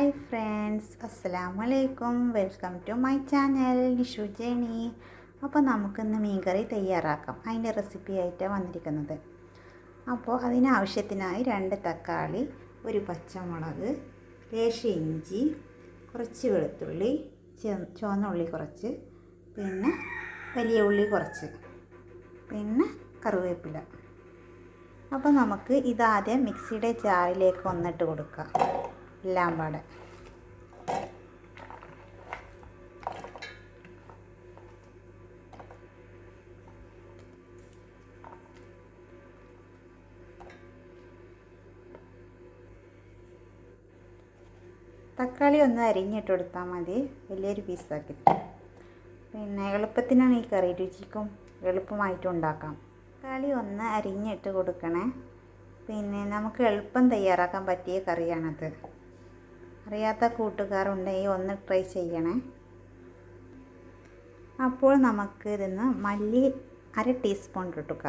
Hi friends അസ്സലാമു അലൈക്കും welcome to my channel Nishu journey അപ്പോൾ നമുക്കിന്ന് മീൻകറി തയ്യാറാക്കാം. അതിന്റെ റെസിപ്പി ആയിട്ടാണ് വന്നിരിക്കുന്നത്. അപ്പോൾ അതിനാവശ്യത്തിനായി രണ്ട് തക്കാളി ഒരു പച്ചമുളക് ലേശ ഇഞ്ചി കുറച്ച് വെളുത്തുള്ളി ചുവന്ന ഉള്ളി കുറച്ച് പിന്നെ വലിയ ഉള്ളി കുറച്ച് പിന്നെ കറിവേപ്പില. അപ്പോൾ നമുക്ക് ഇതാദ്യം മിക്സിയുടെ ജാറിലേക്ക് ഒന്നിട്ട് കൊടുക്കാം. എല്ലാം പാടെ തക്കാളി ഒന്ന് അരിഞ്ഞിട്ട് കൊടുത്താൽ മതി. വലിയൊരു പീസാക്കി പിന്നെ എളുപ്പത്തിനാണ് ഈ കറി രുചിക്കും എളുപ്പമായിട്ട് ഉണ്ടാക്കാം. തക്കാളി ഒന്ന് അരിഞ്ഞിട്ട് കൊടുക്കണേ. പിന്നെ നമുക്ക് എളുപ്പം തയ്യാറാക്കാൻ പറ്റിയ കറിയാണത്. അറിയാത്ത കൂട്ടുകാരുണ്ടെങ്കിൽ ഒന്ന് ട്രൈ ചെയ്യണേ. അപ്പോൾ നമുക്ക് ഇതിന്ന് മല്ലി അര ടീസ്പൂൺ ഇട്ടുക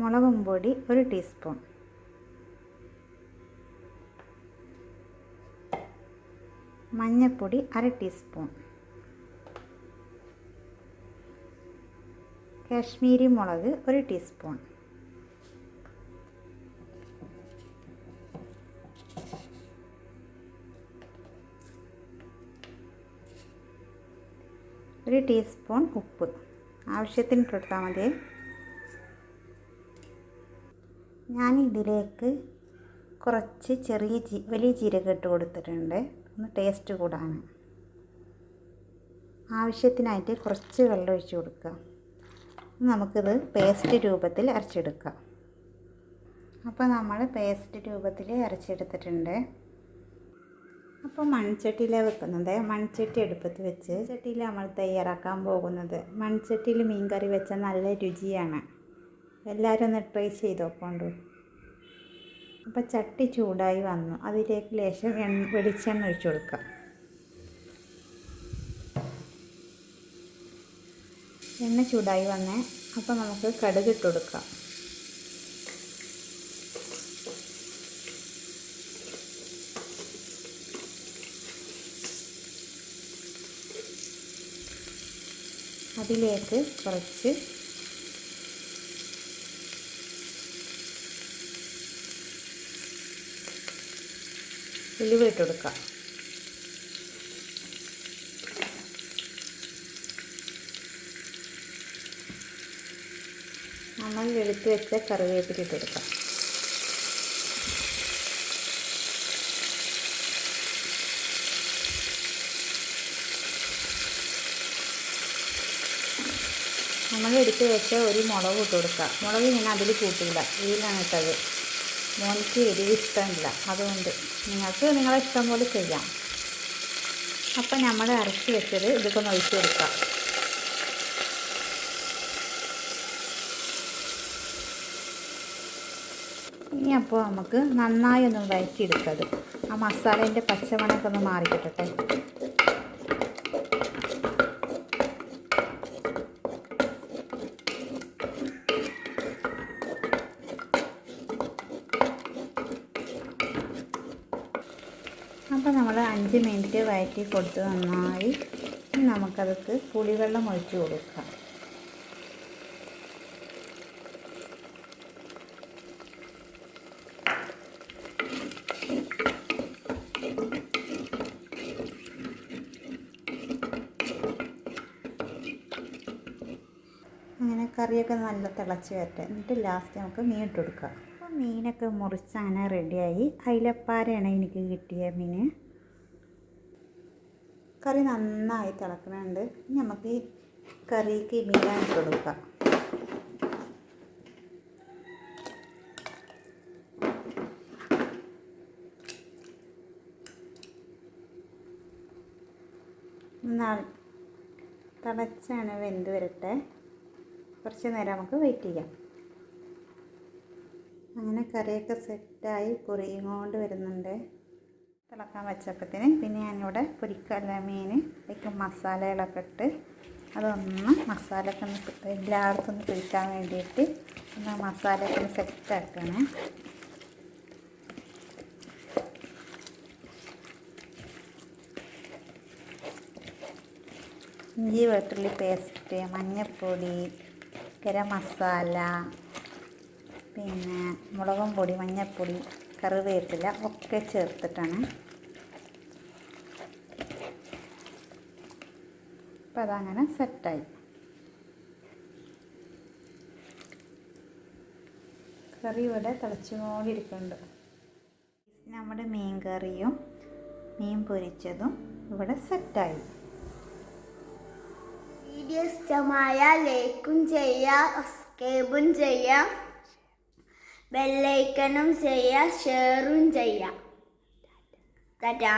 മുളകും പൊടി ഒരു ടീസ്പൂൺ മഞ്ഞൾപ്പൊടി അര ടീസ്പൂൺ കാശ്മീരി മുളക് ഒരു ടീസ്പൂൺ. ഒരു ടീസ്പൂൺ ഉപ്പ്. ആവശ്യത്തിന് കൊടുത്താൽ മതി. ഞാൻ ഇതിലേക്ക് കുറച്ച് ചെറിയ ജീ വലിയ ജീരകം ഇട്ട് കൊടുത്തിട്ടുണ്ട്. ഒന്ന് ടേസ്റ്റ് കൂടാൻ ആവശ്യത്തിനായിട്ട് കുറച്ച് വെള്ളം ഒഴിച്ച് കൊടുക്കുക. നമുക്കിത് പേസ്റ്റ് രൂപത്തിൽ അരച്ചെടുക്കാം. അപ്പോൾ നമ്മൾ പേസ്റ്റ് രൂപത്തിൽ അരച്ചെടുത്തിട്ടുണ്ട്. അപ്പോൾ മൺചട്ടിയിലാണ് വെക്കുന്നത്. മൺചട്ടി എടുപ്പത്ത് വെച്ച് ചട്ടിയിൽ നമ്മൾ തയ്യാറാക്കാൻ പോകുന്നത്. മൺചട്ടിയിൽ മീൻ കറി വെച്ചാൽ നല്ല രുചിയാണ്. എല്ലാവരും ഒന്ന് ട്രൈ ചെയ്ത് നോക്കൊണ്ടു? അപ്പോൾ ചട്ടി ചൂടായി വന്നു. അതിലേക്ക് ലേശം വെളിച്ചെണ്ണ ഒഴിച്ചു കൊടുക്കാം. എണ്ണ ചൂടായി വന്നേ. അപ്പോൾ നമുക്ക് കടുക് ഇട്ട് കൊടുക്കാം. അതിലേക്ക് കുറച്ച് ഉലുവ നമ്മൾ വെളുത്ത് വെച്ച കറിവേപ്പില ഇട്ടെടുക്കാം നമ്മൾ എടുത്ത് വെച്ച ഒരു മുളക് ഇട്ട് കൊടുക്കുക മുളക് ഞാൻ അതിൽ കൂട്ടില്ല ഇതിലാണ് ഇട്ടത്. മോനിക്ക് എരിവ് ഇഷ്ടമില്ല. അതുകൊണ്ട് നിങ്ങൾക്ക് നിങ്ങളെ ഇഷ്ടം പോലെ ചെയ്യാം. അപ്പം നമ്മൾ അരച്ച് വെച്ചത് ഇതൊക്കെ ഒന്ന് കൊടുക്കാം. ഇനി അപ്പോൾ നമുക്ക് നന്നായി ഒന്ന് വഴറ്റിയെടുക്കത്. ആ മസാലേന്റെ പച്ചമണമൊക്കെ ഒന്ന് മാറിക്കിട്ടട്ടെ. അപ്പോൾ നമ്മൾ അഞ്ച് മിനിറ്റ് വഴറ്റി കൊടുത്ത് നന്നായി നമുക്കതൊക്കെ പുളിവെള്ളം ഒഴിച്ച് കൊടുക്കാം അങ്ങനെ കറിയൊക്കെ നല്ല തിളച്ച് വരട്ടെ. എന്നിട്ട് ലാസ്റ്റ് നമുക്ക് മീൻ ഇട്ട് കൊടുക്കാം. അപ്പോൾ മീനൊക്കെ മുറിച്ച് റെഡിയായി അയിലപ്പാരയാണ് എനിക്ക് കിട്ടിയ മീൻ കറി നന്നായി തിളക്കുന്നുണ്ട് ഇനി നമുക്ക് ഈ കറിക്ക് മീൻ ഇട്ട് കൊടുക്കാം. തിളച്ചാണ് വെന്ത് വരട്ടെ. കുറച്ച് നേരം നമുക്ക് വെയിറ്റ് ചെയ്യാം. അങ്ങനെ കറിയൊക്കെ സെറ്റായി കുറിയും വരുന്നുണ്ട്. തിളക്കാൻ വെച്ചപ്പത്തിന് പിന്നെ ഞാനിവിടെ പൊരിക്കല്ല മീൻ അതിലേക്ക് മസാലകളൊക്കെ ഇട്ട് അതൊന്ന് മസാലയൊക്കെ ഒന്ന് എല്ലായിടത്തും ഒന്ന് പിടിക്കാൻ വേണ്ടിയിട്ട് ഒന്ന് മസാലയൊക്കെ ഒന്ന് സെറ്റാക്കണേ ഇഞ്ചി വെളുത്തുള്ളി പേസ്റ്റ് മഞ്ഞൾപ്പൊടി ഗരം മസാല പിന്നെ മുളകും പൊടി മഞ്ഞൾപ്പൊടി കറിവേപ്പില ഒക്കെ ചേർത്തിട്ടാണ്. അപ്പം അതങ്ങനെ സെറ്റായി. കറി ഇവിടെ തിളച്ചുകൊണ്ടിരിക്കുന്നുണ്ട് നമ്മുടെ മീൻ കറിയും മീൻ പൊരിച്ചതും ഇവിടെ സെറ്റായി. വീഡിയോ ഇഷ്ടമായ ലൈക്കും ചെയ്യാം സബ്സ്ക്രൈബും ചെയ്യാം ബെല്ലൈക്കണും ചെയ്യാം ഷെയറും ചെയ്യാം. ടാറ്റാ